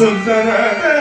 sözlere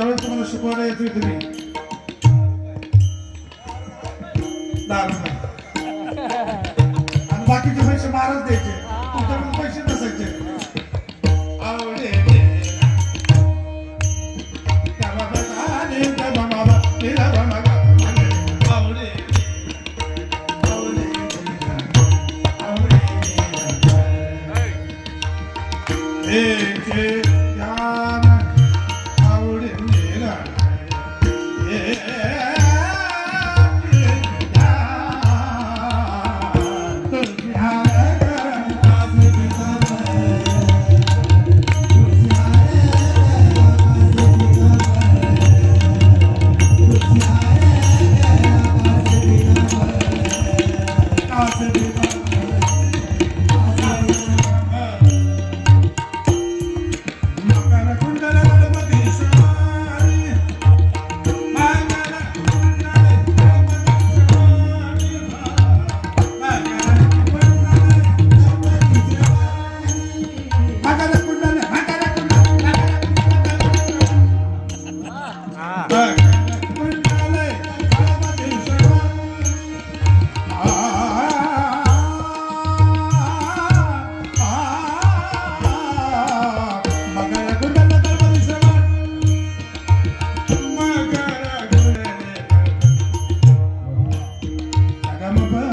ज्यावेळेस तुम्हाला शिकवायला येते तुम्ही आणि बाकीचे पैसे महाराज द्यायचे. तुमच्याकडून पैसे नसायचे. आवडे Hey! i'm Alabama.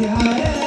Yeah.